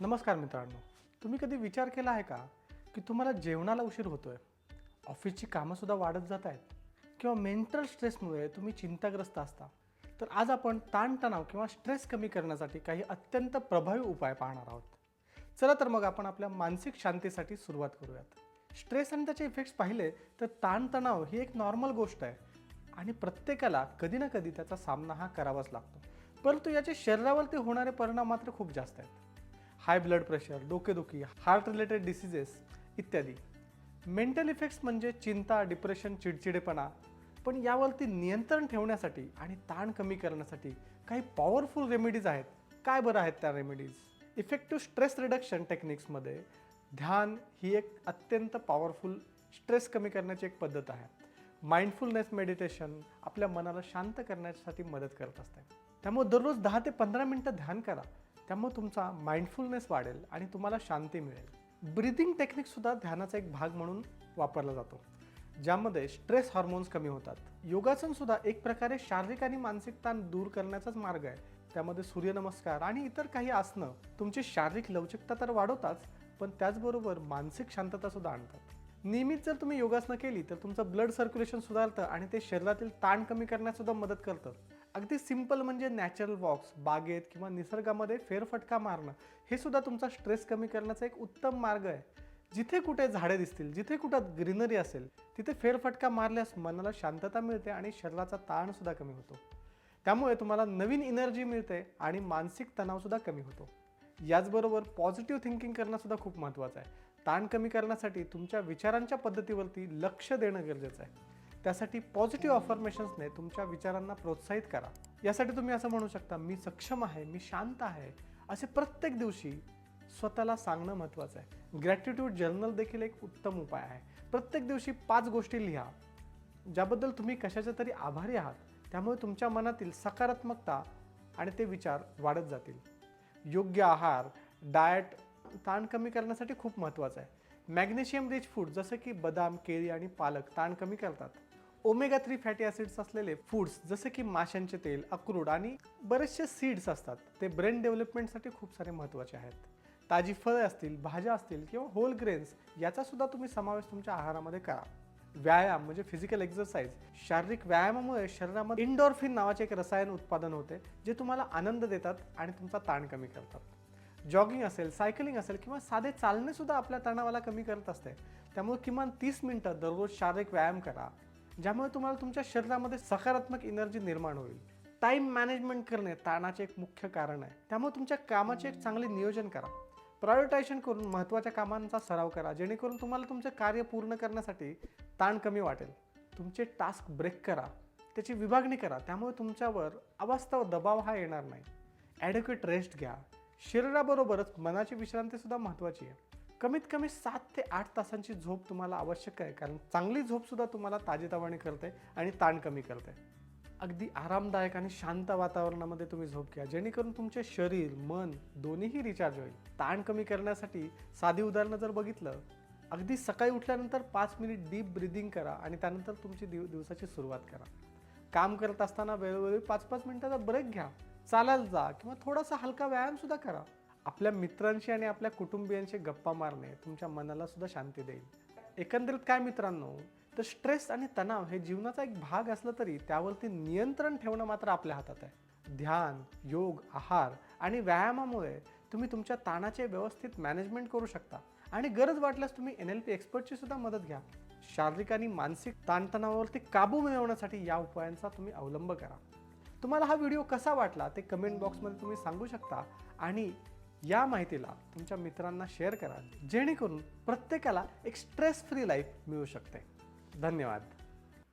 नमस्कार मित्रांनो. तुम्ही कधी विचार केला आहे का की तुम्हाला जेवणाला उशीर होतो आहे ऑफिसची कामंसुद्धा वाढत जात आहेत किंवा मेंटल स्ट्रेसमुळे तुम्ही चिंताग्रस्त असता. तर आज आपण ताणतणाव किंवा स्ट्रेस कमी करण्यासाठी काही अत्यंत प्रभावी उपाय पाहणार आहोत. चला तर मग आपण आपल्या मानसिक शांतीसाठी सुरुवात करूयात. स्ट्रेस आणि त्याचे इफेक्ट्स पाहिले तर ताणतणाव ही एक नॉर्मल गोष्ट आहे आणि प्रत्येकाला कधी ना कधी त्याचा सामना हा करावाच लागतो. परंतु याचे शरीरावरती होणारे परिणाम मात्र खूप जास्त आहेत. हाय ब्लड प्रेशर डोकेदुखी हार्ट रिलेटेड डिसिजेस इत्यादी. मेंटल इफेक्ट्स म्हणजे चिंता डिप्रेशन चिडचिडेपणा. पण यावरती नियंत्रण ठेवण्यासाठी आणि ताण कमी करण्यासाठी काही पॉवरफुल रेमेडीज आहेत. काय बरं आहेत त्या रेमेडीज इफेक्टिव्ह स्ट्रेस रिडक्शन टेक्निक्समध्ये ध्यान ही एक अत्यंत पॉवरफुल स्ट्रेस कमी करण्याची एक पद्धत आहे. माइंडफुलनेस मेडिटेशन आपल्या मनाला शांत करण्यासाठी मदत करत असते. त्यामुळे दररोज दहा ते पंधरा मिनटं ध्यान करा. त्यामुळे तुमचा माइंडफुलनेस वाढेल आणि तुम्हाला शांती मिळेल. ब्रिदिंग टेक्निकसुद्धा ध्यानाचा एक भाग म्हणून वापरला जातो ज्यामध्ये स्ट्रेस हार्मोन्स कमी होतात. योगासनसुद्धा एक प्रकारे शारीरिक आणि मानसिक ताण दूर करण्याचाच मार्ग आहे. त्यामध्ये सूर्यनमस्कार आणि इतर काही आसनं तुमची शारीरिक लवचिकता तर वाढवतात पण त्याचबरोबर मानसिक शांतता सुद्धा आणतात. नियमित जर तुम्ही योगासनं केली तर तुमचं ब्लड सर्क्युलेशन सुधारतं आणि ते शरीरातील ताण कमी करण्यात सुद्धा मदत करतं. अगदी सिंपल म्हणजे नॅचरल वॉक्स बागेत किंवा निसर्गामध्ये फेरफटका मारणं हे सुद्धा तुमचा स्ट्रेस कमी करण्याचा एक उत्तम मार्ग आहे. जिथे कुठे झाडे दिसतील जिथे कुठं ग्रीनरी असेल तिथे फेरफटका मारल्यास मनाला शांतता मिळते आणि शरीराचा ताणसुद्धा कमी होतो. त्यामुळे तुम्हाला नवीन एनर्जी मिळते आणि मानसिक तणावसुद्धा कमी होतो. याचबरोबर पॉझिटिव्ह थिंकिंग करणंसुद्धा खूप महत्त्वाचं आहे. ताण कमी करण्यासाठी तुमच्या विचारांच्या पद्धतीवरती लक्ष देणं गरजेचं आहे. त्यासाठी पॉझिटिव्ह अफर्मेशन्सने तुमच्या विचारांना प्रोत्साहित करा. यासाठी तुम्ही असं म्हणू शकता मी सक्षम आहे मी शांत आहे. असे प्रत्येक दिवशी स्वतःला सांगणं महत्त्वाचं आहे. ग्रॅटिट्यूड जर्नल देखील एक उत्तम उपाय आहे. प्रत्येक दिवशी पाच गोष्टी लिहा ज्याबद्दल तुम्ही कशाच्या तरी आभारी आहात त्यामुळे तुमच्या मनातील सकारात्मकता आणि ते विचार वाढत जातील. योग्य आहार डाएट ताण कमी करण्यासाठी खूप महत्त्वाचं आहे. मॅग्नेशियम रिच फूड जसं की बदाम केळी आणि पालक ताण कमी करतात. ओमेगा थ्री फॅटी ॲसिड्स असलेले फूड्स जसे की माशांचे तेल अक्रूड आणि बरेचसे सीड्स असतात ते ब्रेन डेव्हलपमेंटसाठी खूप सारे महत्त्वाचे आहेत. ताजी फळे असतील भाज्या असतील किंवा होल ग्रेन्स याचा सुद्धा तुम्ही समावेश तुमच्या आहारामध्ये करा. व्यायाम म्हणजे फिजिकल एक्सरसाइज शारीरिक व्यायामामुळे शरीरामध्ये इंडॉर्फिन नावाचे एक रसायन उत्पादन होते जे तुम्हाला आनंद देतात आणि तुमचा ताण कमी करतात. जॉगिंग असेल सायकलिंग असेल किंवा साधे चालणे सुद्धा आपल्या तणावाला कमी करत असते त्यामुळे किमान तीस मिनटं दररोज शारीरिक व्यायाम करा. ज्यामुळे तुम्हाला तुमच्या शरीरामध्ये सकारात्मक एनर्जी निर्माण होईल. टाईम मॅनेजमेंट करणे ताणाचे एक मुख्य कारण आहे. त्यामुळे तुमच्या कामाचे एक चांगले नियोजन करा. प्रायोरिटायझेशन करून महत्त्वाच्या कामांचा सराव करा. जेणेकरून तुम्हाला तुमचे कार्य पूर्ण करण्यासाठी ताण कमी वाटेल. तुमचे टास्क ब्रेक करा. त्याची विभागणी करा. त्यामुळे तुमच्यावर अवास्तव दबाव हा येणार नाही. ॲडक्वेट रेस्ट घ्या. शरीराबरोबरच मनाची विश्रांतीसुद्धा महत्त्वाची आहे. कमीत कमी सात ते आठ तासांची झोप तुम्हाला आवश्यक आहे कारण चांगली झोपसुद्धा तुम्हाला ताजेतवाने करते आणि ताण कमी करते. अगदी आरामदायक आणि शांत वातावरणामध्ये तुम्ही झोप घ्या जेणेकरून तुमचे शरीर मन दोन्हीही रिचार्ज होईल. ताण कमी करण्यासाठी साधी उदाहरणं जर बघितलं अगदी सकाळी उठल्यानंतर पाच मिनिट डीप ब्रिदिंग करा आणि त्यानंतर तुमची दिव दिवसाची सुरुवात करा. काम करत असताना वेळोवेळी पाच पाच मिनिटाचा ब्रेक घ्या. चालायला जा किंवा थोडासा हलका व्यायामसुद्धा करा. आपल्या मित्रांशी आणि आपल्या कुटुंबियांशी गप्पा मारणे तुमच्या मनाला सुद्धा शांती देईल. एकंदरीत काय मित्रांनो तर स्ट्रेस आणि तणाव हे जीवनाचा एक भाग असला तरी त्यावरती नियंत्रण ठेवणं मात्र आपल्या हातात आहे. ध्यान योग आहार आणि व्यायामामुळे तुम्ही तुमच्या ताणाचे व्यवस्थित मॅनेजमेंट करू शकता आणि गरज वाटल्यास तुम्ही एन एल पी एक्सपर्टची सुद्धा मदत घ्या. शारीरिक आणि मानसिक ताणतणावावरती काबू मिळवण्यासाठी या उपायांचा तुम्ही अवलंब करा. तुम्हाला हा व्हिडिओ कसा वाटला ते कमेंट बॉक्समध्ये तुम्ही सांगू शकता आणि या माहितीला तुमच्या मित्रांना शेअर करा. जेणेकरून प्रत्येकाला एक स्ट्रेस फ्री लाईफ मिळू शकते. धन्यवाद.